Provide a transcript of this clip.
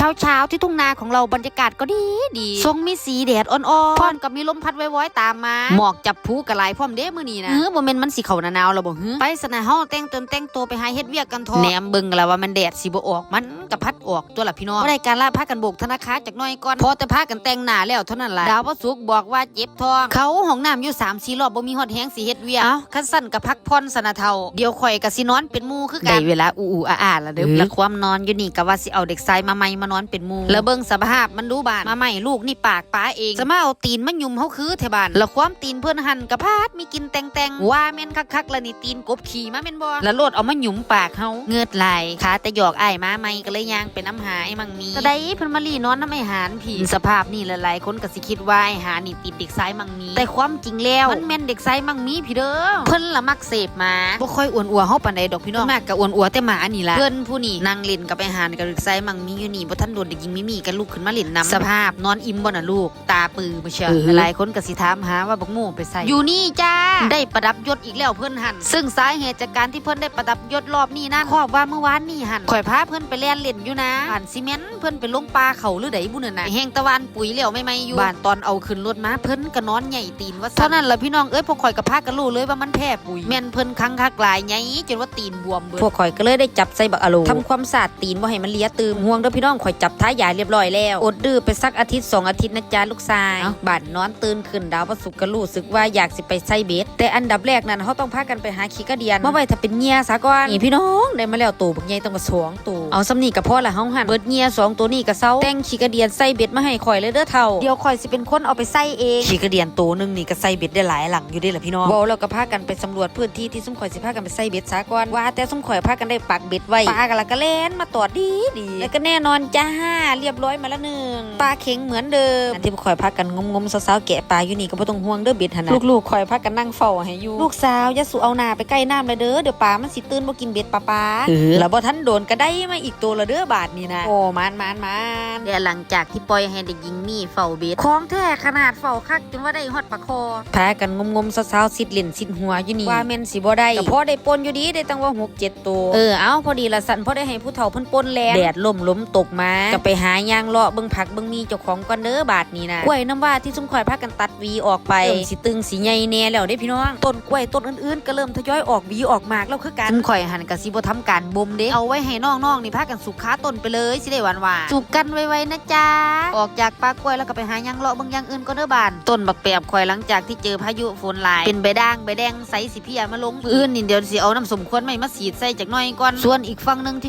เช้าเช้าๆที่ทุ่งนาของเราบรรยากาศก็ดีดีทรงมีสีแดดอ่อนๆพร้อมกับมีลมพัดไว้ๆตามมา หมอกจับผูกระไหลพร้อมเด้มื้อนี้นะเออบ่แม่นมันสิเข้าหน้าหนาวแล้วบ่ฮึไปสนะเฮาแต่งตนแต่งตัวไปหาเฮ็ดเวียกกันทอแหนมเบิ่งแล้วว่ามันแดดสิบ่ออกมันก็พัดออกตัวละพี่น้องบ่ได้การลาพากันโบกธนาคารจักหน่อยก่อนพอแต่พากันแต่งหน้าแล้วเท่านั้นล่ะดาวพระศุกร์บอกว่าเจ็บท้อง เขาห้องน้ำอยู่3 4รอบบ่มีฮอดแฮงสิเฮ็ดเวียกเอ้าคันสั่นก็พักผ่อนสนะเฒ่าเดี๋ยวข่อยก็สินอนเป็นหมู่คือกันได้เวลาอูอูอาอาแล้วเด้อแล้วความนอนอยู่นี่ก็ว่าสิเอาเด็กชายมาใหม่มานอนเป็นหมู่แล้วเบิ่งสภาพมันดูบานมาใหม่ลูกนี่ปากป้าเองจะมาเอาตีนมันยุ่มเฮาคือแถบานแล้วความตีนเพิ่นหั่นกะพาดมีกินแตงๆว่าแม่นคักๆแล้วนี่ตีนกบขี่มาแม่นบ่แล้วโลดเอามาหยุมปากเฮาเงือดไหลขาแต่หยอกอ้ายมาใหม่ก็เลยย่างเป็นน้ำหาไอ้มังมีก็ได้เพิ่นมาลีนอนน้ำไอ้หานผีสภาพนี่หลายๆคนก็สิคิดว่าไอ้หานี่ติดเด็กซ้ายมังมี แต่ความจริงแล้วมันแม่นเด็กซ้ายมังมีพี่เด้อเพิ่นละมักเสพมาบ่ค่อยอ้วนอัวเฮาปานใดดอกพี่น้องมากก็อ้วนอัวแต่หมานี่ล่ะเพิ่นผู้นี่นั่งเล่นกับไอ้หานกับเด็กซ้ายมังมีอยู่นี่บ่ทันโดนเด็กหญิงมิมีกันลุกขึ้นมาเล่นนํสภาพนอนอิ่มบ่น่ะลูก ตาปือบ่เชียวหลายคนก็สิถามหาว่าบักโม่ไปใส่อยู่นี่จ้า ได้ประดับยศอีกแล้วเพิ่นหัน ซึ่งสาเหตุจากการที่เพิ่นได้ประดับยศรอบนี้นั้นขอบว่าเมื่อวานนี่หันข่อยพาเพิ่นไปเล่นเล่นอยู่นะบ้านซีเมนต์เพิ่นไปลงปลาเขาหรือใดบุญน่ะนะแห้งตะวันปุ๋ยแล้วไม่ไม่อยู่บ้านตอนเอาขึ้นรถมาเพิ่นก็นอนใหญ่ตีนว่าเท่านั้นล่ะพี่น้องเอ้ยพวกข่อยก็พากันรู้เลยว่ามันแพ้ปุ๋ยแม่นเพิ่นคังคักหลายใหญ่จนว่าตีนบวมเบิดพวกข่อยก็เลยได้จับใส่บักอะโลทำความสะอาดตีนบ่ให้มันเลียตืมห่วงเด้อพี่น้องข่อยจับท้ายยาเรียบร้อยแล้วอดดื้อไปสักอาทิตย์สองอาทิตย์นะจ๊ะลูกชายบ้านนอนตื่นขึ้นดาวพระศุกร์ก็รู้สึกว่าอยากสิไปใส่เบ็ดแต่อันดับแรกนั้นเขาต้องพากันไปหาขี้กระเดียนมาไว้ถ้าเป็นเงียซะก่อนนี่พี่น้องได้มาแล้วตัวบักใหญ่ต้องมาสองตัวเอาสำนีกับพ่อละเฮาหันเบิดเงียสองตัวนี้ก็เซาแต่งขี้กระเดียนใส่เบ็ดมาให้ข่อยเลยเด้อเท่าเดี๋ยวข่อยสิเป็นคนเอาไปใส่เองขี้กระเดียนตัวหนึงนี่ก็ใส่เบ็ดได้หลายหลังอยู่เด้ล่ะพี่น้องบอกแล้วก็พากันไปสำรวจพื้นที่ที่ซุ้มข่อยสิพากันไปใส่เบ็ดซะก่อนว่าแต่ซุ้มข่อยพากันได้ปักเบ็ดไว้ปลากะละก็เล่นมาตอดดีดีแล้วก็แน่นอนจ้าเรียบร้อยมาละหนึ่งปลาเข็งเหมือนเดิมที่ข่อยพากันงมๆสาวๆแกะปลาอยู่นี่ก็บ่ต้องห่วงเด้อเบ็ดหันลูกๆข่อยพากันนั่งฝ้าให้อยู่ลูกสาวอย่าสู่เอาหน้าไปใกล้น้ำเลยเด้อเดี๋ยวปลามันสิตื่นบ่กินเบ็ดปลาปลาแล้วบ่ทันโดนก็ได้มาอีกตัวละเด้อบาทนี่นะโอ้มานมานมานเดี๋ยวหลังจากที่ปล่อยให้เด็กหญิงมีเฝ้าเบ็ดของแท้ขนาดเฝ้าคักจนว่าได้ฮอดปลาคอพากันงมงมๆสาวๆสิดเล่นสิดหัวอยู่นี่ว่าแม่นสิบ่ได้ก็พอได้ปนอยู่ดีได้ตั้งว่า6 7ตัวเออเอาพอดีละสั่นพอได้ให้ผู้เฒ่าเพิ่นปนแลนแดดล่มล้มตกมาก็ไปหายางเลาะเบิ่งผักเบิ่งมีเจ้าของก่อนเด้อบาทนี้นะกล้วยน้ำว่าที่ซุ่มข่อยพากันตัดหวีออกไปเริ่มสิตึงสีใหญ่แน่แล้วเด้พี่น้องต้นกล้วยต้นอื่นๆ ก็เริ่มทยอยออกหวีออกหมากแล้วคือกันข่อยหันก็สิบ่ทำการบ่มเด้เอาไว้ให้น้องๆนี่พากันสุกขาต้นไปเลยสิได้หวานหวานสุกกันไวๆนะจ๊ะออกจากปลากล้วยแล้วก็ไปหายางเลาะบิ่งอย่างอื่นก็เด้อบาน ต้นบักแปบข่อยหลังจากที่เจอพายุฝนหลายเป็นใบด่างใบแดงใสสิพี่ยามาลงอื่นนี่เดี๋ยวสิเอาน้ำสมควรไม่มาสีดใส่จากหน้อยก่อนส่วนอีกฝั่งหนึงที่